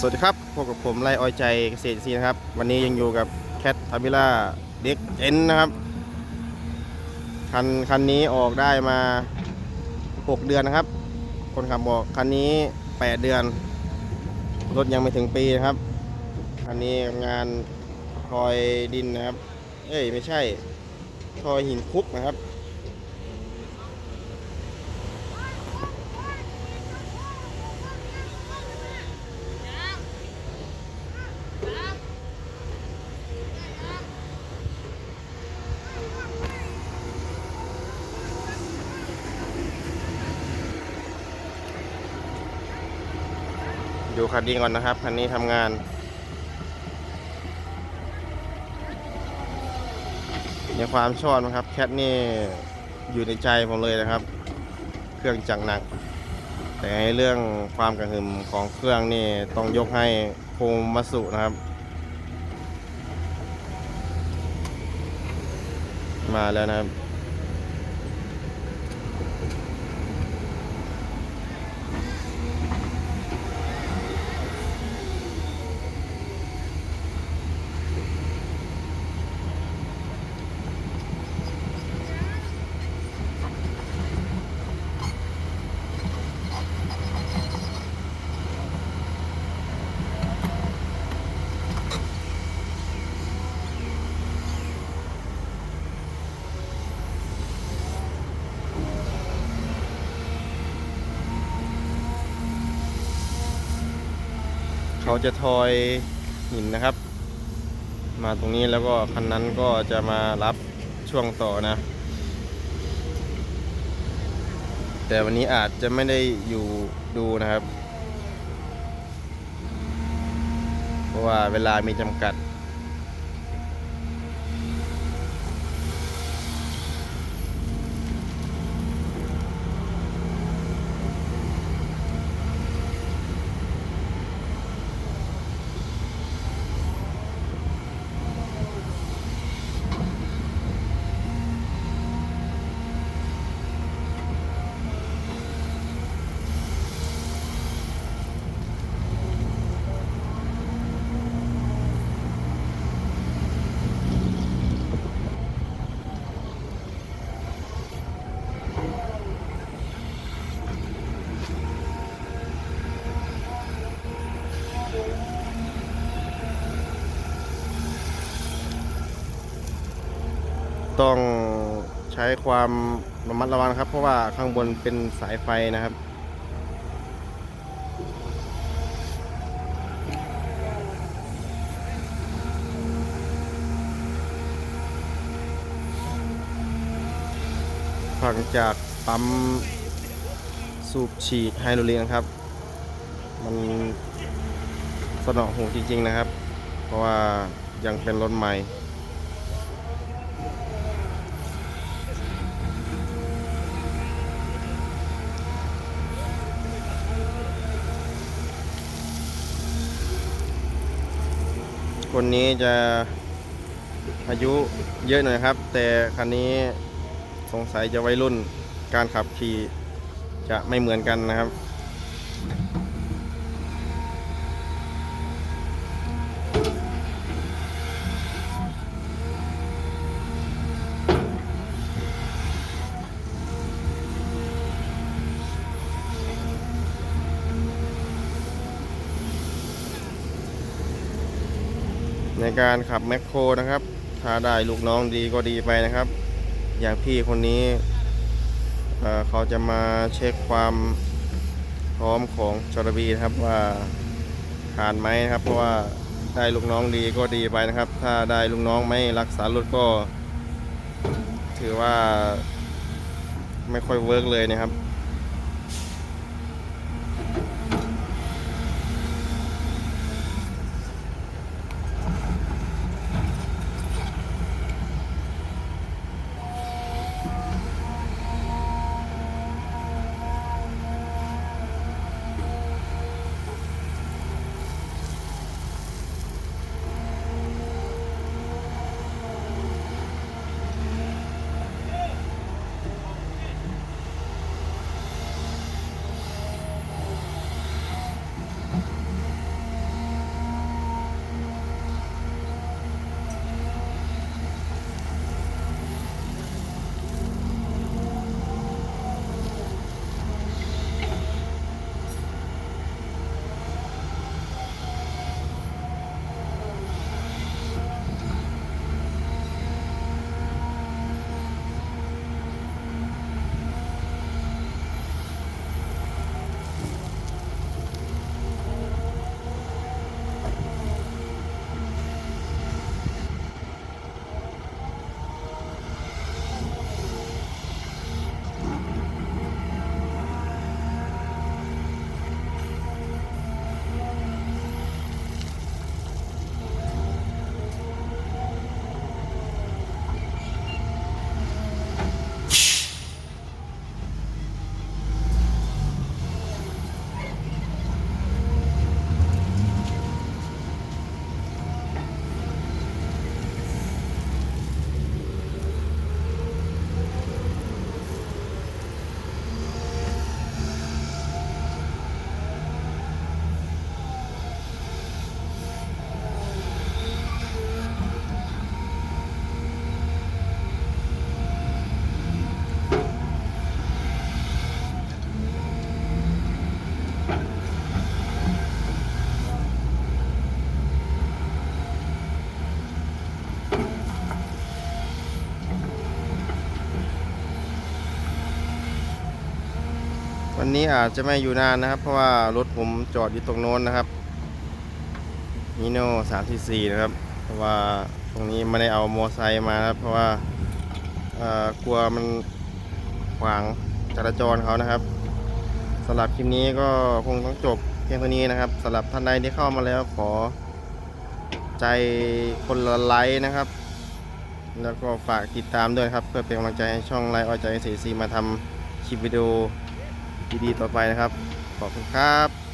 สวัสดีครับ พบกับผมไล่ออยใจเกษตรซีนะครับ วันนี้ยังอยู่กับแคททาบิล่าเด็กเอ็นนะครับ คันคันนี้ออกได้มา 6 เดือนนะครับ คนขับบอกคันนี้ 8 เดือน รถยังไม่ถึงปีนะครับ คันนี้งานทอยดินนะครับ เอ้ยไม่ใช่ทอยหินคุกนะครับ ดูคันนี้ก่อนนะครับ คันนี้ทำงานในความชอบนะครับ แคทนี่อยู่ในใจผมเลยนะครับ เครื่องจักรหนัก แต่ในเรื่องความกระหึ่มของเครื่องนี่ต้องยกให้โคมัสุนะครับ มาแล้วนะครับ เขาจะทอยหินนะครับ มาตรงนี้แล้วก็คันนั้นก็จะมารับช่วงต่อนะ แต่วันนี้อาจจะไม่ได้อยู่ดูนะครับ เพราะว่าเวลามีจำกัด ต้องใช้ความระมัดระวังครับ เพราะว่าข้างบนเป็นสายไฟนะครับฟังจากปั๊มสูบฉีดไฮโดรลิกนครับ มันสนอหูจริงๆนะครับ เพราะว่ายังเป็นรถใหม่ คนนี้จะอายุเยอะหน่อยครับ แต่คันนี้สงสัยจะวัยรุ่นการขับขี่จะไม่เหมือนกันนะครับ ในการขับแมคโครนะครับ ถ้าได้ลูกน้องดีก็ดีไปนะครับ อย่างพี่คนนี้เเขาจะมาเช็คความพร้อมของจรบีนะครับว่าผ่านไหมนะครับ เพราะว่าได้ลูกน้องดีก็ดีไปนะครับ ถ้าได้ลูกน้องไม่รักษารถก็ ถือว่าไม่ค่อยเวิร์กเลยนะครับ วันนี้อาจจะไม่อยู่นานนะครับ เพราะว่ารถผมจอดอยู่ตรงโน้นนะครับมิโน่สามที่สี่นะครับ เพราะว่าตรงนี้ไม่ได้เอามอไซค์มาครับเพราะว่ากลัวมันขวางจราจรเขานะครับสำหรับคลิปนี้ก็คงต้องจบเพียงเท่านี้นะครับสำหรับท่านใดที่เข้ามาแล้วขอใจคนละไลค์นะครับ แล้วก็ฝากติดตามด้วยครับ เพื่อเป็นกำลังใจให้ช่องไลฟ์ออใจเสีซีมาทำคลิปวิดีโอ ดีๆต่อไปนะครับ ขอบคุณครับ